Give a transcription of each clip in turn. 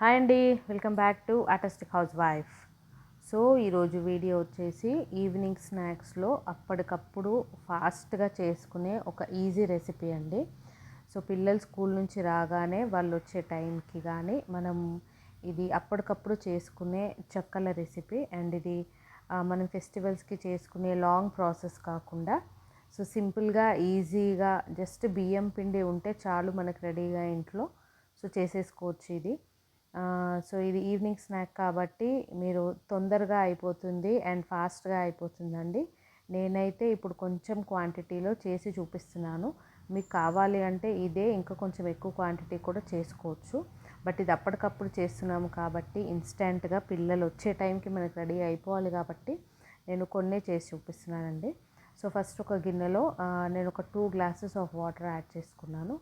Hi అండి welcome back to artistic housewife. So ఈరోజు video వచ్చేసి ఈవినింగ్ స్నాక్స్లో అప్పటికప్పుడు ఫాస్ట్గా చేసుకునే ఒక ఈజీ రెసిపీ అండి. సో పిల్లలు స్కూల్ నుంచి రాగానే వాళ్ళు వచ్చే టైంకి కానీ మనం ఇది అప్పటికప్పుడు చేసుకునే చక్కల రెసిపీ అండ్ ఇది మనం ఫెస్టివల్స్కి చేసుకునే లాంగ్ ప్రాసెస్ కాకుండా సో సింపుల్గా ఈజీగా జస్ట్ బియ్యం పిండి ఉంటే చాలు మనకు రెడీగా ఇంట్లో. సో చేసేసుకోవచ్చు ఇది. సో ఇది ఈవినింగ్ స్నాక్ కాబట్టి మీరు తొందరగా అయిపోతుంది అండ్ ఫాస్ట్గా అయిపోతుందండి. నేనైతే ఇప్పుడు కొంచెం క్వాంటిటీలో చేసి చూపిస్తున్నాను. మీకు కావాలి అంటే ఇదే ఇంకా కొంచెం ఎక్కువ క్వాంటిటీ కూడా చేసుకోవచ్చు. బట్ ఇది అప్పటికప్పుడు చేస్తున్నాము కాబట్టి ఇన్స్టెంట్గా పిల్లలు వచ్చే టైంకి మనకు రెడీ అయిపోవాలి కాబట్టి నేను కొన్నే చేసి చూపిస్తున్నానండి. సో ఫస్ట్ ఒక గిన్నెలో నేను ఒక two glasses of water add చేసుకున్నాను.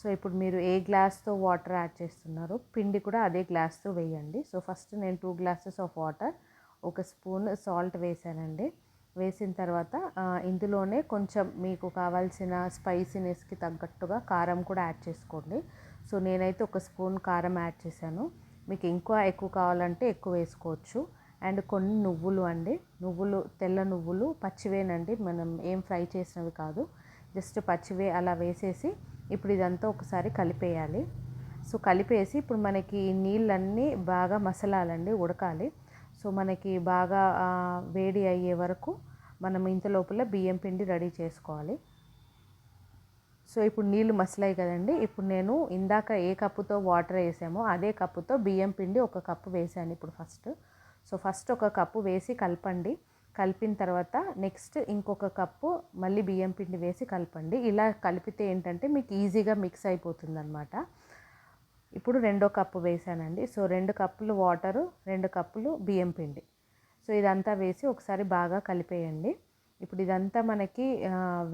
సో ఇప్పుడు మీరు ఏ గ్లాస్తో వాటర్ యాడ్ చేస్తున్నారో పిండి కూడా అదే గ్లాస్తో వేయండి. సో ఫస్ట్ నేను టూ గ్లాసెస్ ఆఫ్ వాటర్ ఒక స్పూన్ సాల్ట్ వేసానండి వేసిన తర్వాత ఇందులోనే కొంచెం మీకు కావాల్సిన స్పైసీనెస్కి తగ్గట్టుగా కారం కూడా యాడ్ చేసుకోండి. సో నేనైతే ఒక స్పూన్ కారం యాడ్ చేశాను. మీకు ఇంకా ఎక్కువ కావాలంటే ఎక్కువ వేసుకోవచ్చు. అండ్ కొన్ని నువ్వులు అండి. నువ్వులు తెల్ల నువ్వులు పచ్చివేనండి. మనం ఏం ఫ్రై చేసినవి కాదు. జస్ట్ పచ్చివే అలా వేసేసి ఇప్పుడు ఇదంతా ఒకసారి కలిపేయాలి. సో కలిపేసి ఇప్పుడు మనకి నీళ్ళన్నీ బాగా మసలాలండి ఉడకాలి. సో మనకి బాగా వేడి అయ్యే వరకు మనం ఇంత లోపల బియ్యం పిండి రెడీ చేసుకోవాలి. సో ఇప్పుడు నీళ్ళు మసలాయి కదండి. ఇప్పుడు నేను ఇందాక ఏ కప్పుతో వాటర్ వేసామో అదే కప్పుతో బియ్యం పిండి ఒక కప్పు వేసాను ఇప్పుడు ఫస్ట్. సో ఫస్ట్ ఒక కప్పు వేసి కలపండి. కలిపిన తర్వాత నెక్స్ట్ ఇంకొక కప్పు మళ్ళీ బియ్యం పిండి వేసి కలపండి. ఇలా కలిపితే ఏంటంటే మీకు ఈజీగా మిక్స్ అయిపోతుంది అనమాట ఇప్పుడు రెండో కప్పు వేసానండి. సో రెండు కప్పులు వాటరు రెండు కప్పులు బియ్యం పిండి. సో ఇదంతా వేసి ఒకసారి బాగా కలిపేయండి. ఇప్పుడు ఇదంతా మనకి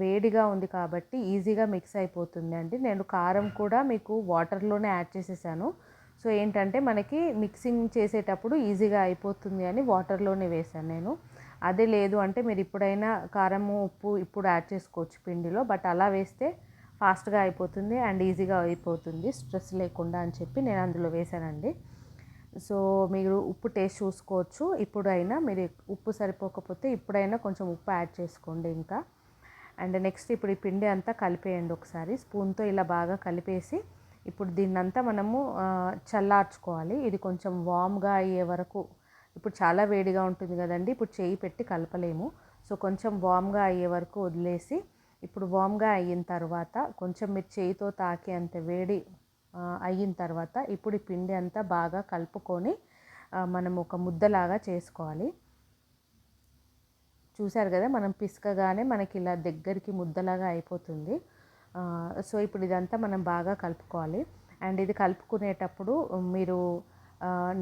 వేడిగా ఉంది కాబట్టి ఈజీగా మిక్స్ అయిపోతుంది అండి నేను కారం కూడా మీకు వాటర్లోనే యాడ్ చేసేసాను. సో ఏంటంటే మనకి మిక్సింగ్ చేసేటప్పుడు ఈజీగా అయిపోతుంది అని వాటర్లోనే వేసాను నేను. అదే లేదు అంటే మీరు ఇప్పుడైనా కారము ఉప్పు ఇప్పుడు యాడ్ చేసుకోవచ్చు పిండిలో బట్ అలా వేస్తే ఫాస్ట్గా అయిపోతుంది అండ్ ఈజీగా అయిపోతుంది స్ట్రెస్ లేకుండా అని చెప్పి నేను అందులో వేసానండి సో మీరు ఉప్పు టేస్ట్ చూసుకోవచ్చు. ఇప్పుడైనా మీరు ఉప్పు సరిపోకపోతే ఇప్పుడైనా కొంచెం ఉప్పు యాడ్ చేసుకోండి ఇంకా. అండ్ నెక్స్ట్ ఇప్పుడు ఈ పిండి అంతా కలిపేయండి ఒకసారి. స్పూన్తో ఇలా బాగా కలిపేసి ఇప్పుడు దీన్నంతా మనము చల్లార్చుకోవాలి. ఇది కొంచెం వామ్గా అయ్యే వరకు ఇప్పుడు చాలా వేడిగా ఉంటుంది కదండి. ఇప్పుడు చేయి పెట్టి కలపలేము. సో కొంచెం వామ్గా అయ్యే వరకు వదిలేసి ఇప్పుడు వామ్గా అయిన తర్వాత కొంచెం మీరు చేయితో తాకే అంత వేడి అయిన తర్వాత ఇప్పుడు ఈ పిండి అంతా బాగా కలుపుకొని మనం ఒక ముద్దలాగా చేసుకోవాలి. చూశారు కదా మనం పిసకగానే మనకి ఇలా దగ్గరికి ముద్దలాగా అయిపోతుంది. సో ఇప్పుడు ఇదంతా మనం బాగా కలుపుకోవాలి. అండ్ ఇది కలుపుకునేటప్పుడు మీరు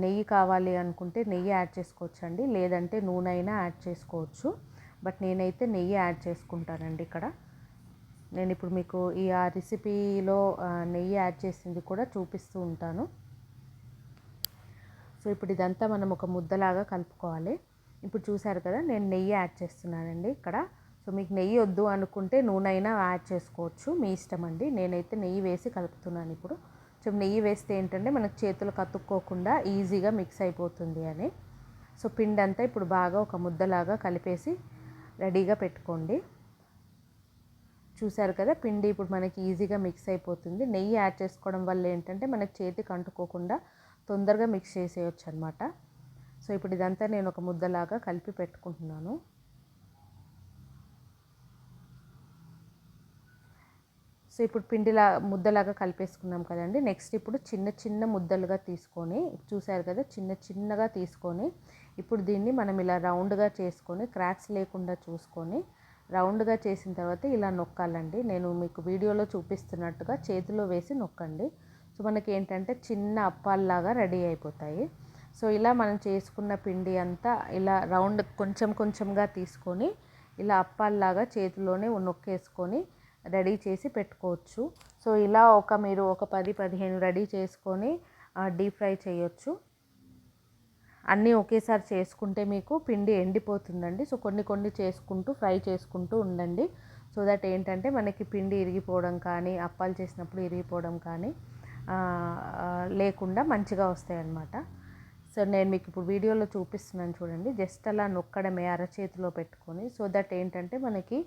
నెయ్యి కావాలి అనుకుంటే నెయ్యి యాడ్ చేసుకోవచ్చు అండి లేదంటే నూనె అయినా యాడ్ చేసుకోవచ్చు. బట్ నేనైతే నెయ్యి యాడ్ చేసుకుంటానండి ఇక్కడ. నేను ఇప్పుడు మీకు ఈ ఆ రెసిపీలో నెయ్యి యాడ్ చేసింది కూడా చూపిస్తూ ఉంటాను. సో ఇప్పుడు ఇదంతా మనం ఒక ముద్దలాగా కలుపుకోవాలి. ఇప్పుడు చూసారు కదా నేను నెయ్యి యాడ్ చేస్తున్నానండి ఇక్కడ. సో మీకు నెయ్యి వద్దు అనుకుంటే నూనె అయినా యాడ్ చేసుకోవచ్చు. మీ ఇష్టం అండి నేనైతే నెయ్యి వేసి కలుపుతున్నాను ఇప్పుడు. కొంచెం నెయ్యి వేస్తే ఏంటంటే మనకు చేతులు కతుక్కోకుండా ఈజీగా మిక్స్ అయిపోతుంది అని. సో పిండి అంతా ఇప్పుడు బాగా ఒక ముద్దలాగా కలిపేసి రెడీగా పెట్టుకోండి. చూసారు కదా పిండి ఇప్పుడు మనకి ఈజీగా మిక్స్ అయిపోతుంది. నెయ్యి యాడ్ చేసుకోవడం వల్ల ఏంటంటే మనకి చేతికి అంటుకోకుండా తొందరగా మిక్స్ చేసేయచ్చు అనమాట సో ఇప్పుడు ఇదంతా నేను ఒక ముద్దలాగా కలిపి పెట్టుకుంటున్నాను. సో ఇప్పుడు పిండిలా ముద్దలాగా కలిపేసుకున్నాం కదండి. నెక్స్ట్ ఇప్పుడు చిన్న చిన్న ముద్దలుగా తీసుకొని చూసారు కదా చిన్న చిన్నగా తీసుకొని ఇప్పుడు దీన్ని మనం ఇలా రౌండ్గా చేసుకొని క్రాక్స్ లేకుండా చూసుకొని రౌండ్గా చేసిన తర్వాత ఇలా నొక్కాలండి. నేను మీకు వీడియోలో చూపిస్తున్నట్టుగా చేతిలో వేసి నొక్కండి. సో మనకి ఏంటంటే చిన్న అప్పాల్లాగా రెడీ అయిపోతాయి. సో ఇలా మనం చేసుకున్న పిండి అంతా ఇలా రౌండ్ కొంచెం కొంచెంగా తీసుకొని ఇలా అప్పాల్లాగా చేతిలోనే నొక్కేసుకొని రెడీ చేసి పెట్టుకోవచ్చు. సో ఇలా ఒక మీరు ఒక పది పదిహేను రెడీ చేసుకొని డీప్ ఫ్రై చేయొచ్చు. అన్నీ ఒకేసారి చేసుకుంటే మీకు పిండి ఎండిపోతుందండి. సో కొన్ని కొన్ని చేసుకుంటూ ఫ్రై చేసుకుంటూ ఉండండి. సో దట్ ఏంటంటే మనకి పిండి ఇరిగిపోవడం కానీ అప్పాలు చేసినప్పుడు ఇరిగిపోవడం కానీ లేకుండా మంచిగా వస్తాయి అన్నమాట సో నేను మీకు ఇప్పుడు వీడియోలో చూపిస్తున్నాను చూడండి. జస్ట్ అలా నొక్కడమే అరచేతిలో పెట్టుకొని. సో దట్ ఏంటంటే మనకి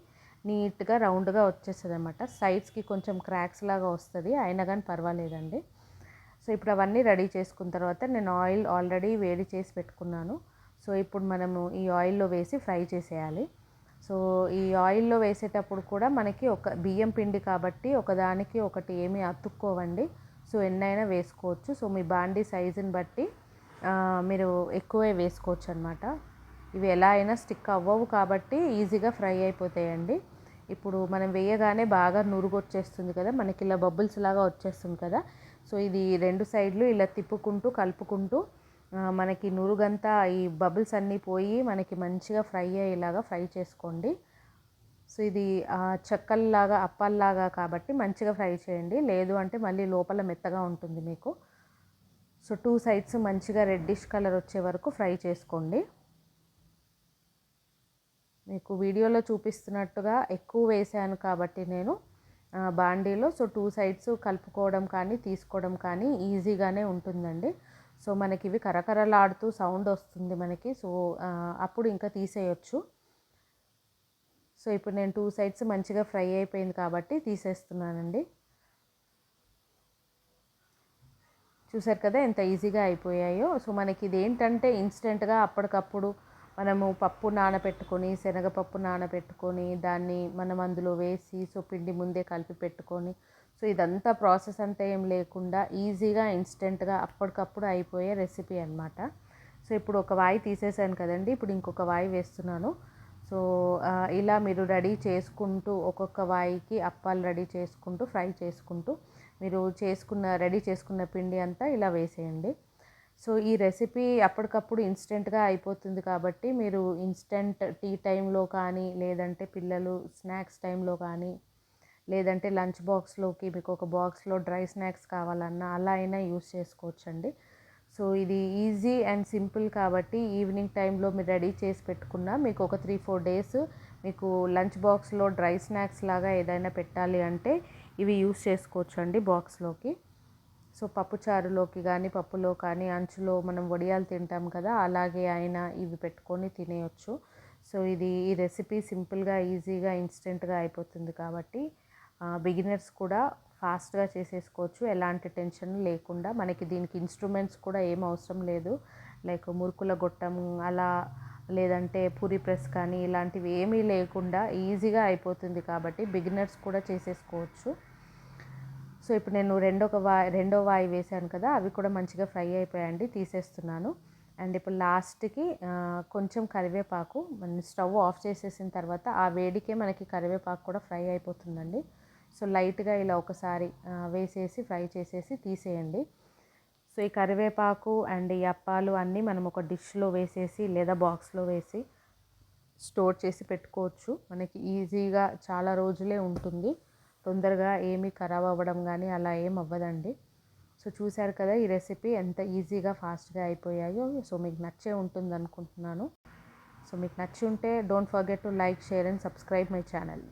నీట్గా రౌండ్గా వచ్చేస్తుంది అనమాట సైడ్స్కి కొంచెం క్రాక్స్ లాగా వస్తుంది. అయినా కానీ పర్వాలేదండి. సో ఇప్పుడు అవన్నీ రెడీ చేసుకున్న తర్వాత నేను ఆయిల్ ఆల్రెడీ వేడి చేసి పెట్టుకున్నాను. సో ఇప్పుడు మనము ఈ ఆయిల్లో వేసి ఫ్రై చేసేయాలి. సో ఈ ఆయిల్లో వేసేటప్పుడు కూడా మనకి ఒక బియ్యం పిండి కాబట్టి ఒకదానికి ఒకటి ఏమీ అతుక్కోవండి. సో ఎన్నైనా వేసుకోవచ్చు. సో మీ బాండీ సైజుని బట్టి మీరు ఎక్కువే వేసుకోవచ్చు అనమాట ఇవి ఎలా అయినా స్టిక్ అవ్వవు కాబట్టి ఈజీగా ఫ్రై అయిపోతాయండి. ఇప్పుడు మనం వేయగానే బాగా నురుగు వచ్చేస్తుంది కదా మనకి ఇలా బబుల్స్ లాగా వచ్చేస్తుంది కదా. సో ఇది రెండు సైడ్లు ఇలా తిప్పుకుంటూ కలుపుకుంటూ మనకి నురుగంతా ఈ బబుల్స్ అన్నీ పోయి మనకి మంచిగా ఫ్రై అయ్యేలాగా ఫ్రై చేసుకోండి. సో ఇది చెక్కల్లాగా అప్పల్లాగా కాబట్టి మంచిగా ఫ్రై చేయండి. లేదు అంటే మళ్ళీ లోపల మెత్తగా ఉంటుంది మీకు. సో టూ సైడ్స్ మంచిగా రెడ్డిష్ కలర్ వచ్చే వరకు ఫ్రై చేసుకోండి. మీకు వీడియోలో చూపిస్తున్నట్టుగా ఎక్కువ వేసాను కాబట్టి నేను బాండీలో. సో టూ సైడ్స్ కలుపుకోవడం కానీ తీసుకోవడం కానీ ఈజీగానే ఉంటుందండి. సో మనకి ఇవి కరకరలాడుతూ సౌండ్ వస్తుంది మనకి. సో అప్పుడు ఇంకా తీసేయచ్చు. సో ఇప్పుడు నేను టూ సైడ్స్ మంచిగా ఫ్రై అయిపోయింది కాబట్టి తీసేస్తున్నానండి. చూసారు కదా ఎంత ఈజీగా అయిపోయాయో. సో మనకి ఇది ఏంటంటే ఇన్స్టెంట్గా అప్పటికప్పుడు మనము పప్పు నానబెట్టుకొని శనగపప్పు నానబెట్టుకొని దాన్ని మనం అందులో వేసి సో పిండి ముందే కలిపి పెట్టుకొని సో ఇదంతా ప్రాసెస్ అంతా ఏం లేకుండా ఈజీగా ఇన్స్టెంట్గా అప్పటికప్పుడు అయిపోయే రెసిపీ అనమాట సో ఇప్పుడు ఒక వాయి తీసేసాను కదండి ఇప్పుడు ఇంకొక వాయి వేస్తున్నాను. సో ఇలా మీరు రెడీ చేసుకుంటూ ఒక్కొక్క వాయికి అప్పాలు రెడీ చేసుకుంటూ ఫ్రై చేసుకుంటూ మీరు చేసుకున్న రెడీ చేసుకున్న పిండి అంతా ఇలా వేసేయండి. సో ఈ రెసిపీ అప్పటికప్పుడు ఇన్స్టెంట్గా అయిపోతుంది కాబట్టి మీరు ఇన్స్టెంట్ టీ టైంలో కానీ లేదంటే పిల్లలు స్నాక్స్ టైంలో కానీ లేదంటే లంచ్ బాక్స్లోకి మీకు ఒక బాక్స్లో డ్రై స్నాక్స్ కావాలన్నా అలా అయినా యూస్ చేసుకోవచ్చండి. సో ఇది ఈజీ అండ్ సింపుల్ కాబట్టి ఈవినింగ్ టైంలో మీరు రెడీ చేసి పెట్టుకున్నా మీకు ఒక త్రీ ఫోర్ డేస్ మీకు లంచ్ బాక్స్లో డ్రై స్నాక్స్ లాగా ఏదైనా పెట్టాలి అంటే ఇవి యూస్ చేసుకోవచ్చు అండి బాక్స్లోకి. సో పప్పుచారులోకి కానీ పప్పులో కానీ అంచులో మనం వడియాలు తింటాం కదా అలాగే అయినా ఇవి పెట్టుకొని తినేయచ్చు. సో ఇది ఈ రెసిపీ సింపుల్గా ఈజీగా ఇన్స్టెంట్గా అయిపోతుంది కాబట్టి బిగినర్స్ కూడా ఫాస్ట్గా చేసేసుకోవచ్చు. ఎలాంటి టెన్షన్ లేకుండా మనకి దీనికి ఇన్స్ట్రుమెంట్స్ కూడా ఏం అవసరం లేదు. లైక్ మురుకుల గొట్టం అలా లేదంటే పూరి ప్రెస్ కానీ ఇలాంటివి ఏమీ లేకుండా ఈజీగా అయిపోతుంది కాబట్టి బిగినర్స్ కూడా చేసేసుకోవచ్చు. సో ఇప్పుడు నేను రెండో వాయి రెండో వాయి వేసాను కదా అవి కూడా మంచిగా ఫ్రై అయిపోయాయండి తీసేస్తున్నాను. అండ్ ఇప్పుడు లాస్ట్కి కొంచెం కరివేపాకు మన స్టవ్ ఆఫ్ చేసేసిన తర్వాత ఆ వేడికే మనకి కరివేపాకు కూడా ఫ్రై అయిపోతుందండి. సో లైట్గా ఇలా ఒకసారి వేసేసి ఫ్రై చేసేసి తీసేయండి. సో ఈ కరివేపాకు అండ్ ఈ అప్పాలు అన్నీ మనం ఒక డిష్లో వేసేసి లేదా బాక్స్లో వేసి స్టోర్ చేసి పెట్టుకోవచ్చు. మనకి ఈజీగా చాలా రోజులే ఉంటుంది. తొందరగా ఏమీ ఖరాబ్ అవ్వడం కానీ అలా ఏం అవ్వదండి. సో చూశారు కదా ఈ రెసిపీ ఎంత ఈజీగా ఫాస్ట్గా అయిపోయాయో. సో మీకు నచ్చే ఉంటుంది అనుకుంటున్నాను సో మీకు నచ్చి ఉంటే don't forget to like share and subscribe my channel.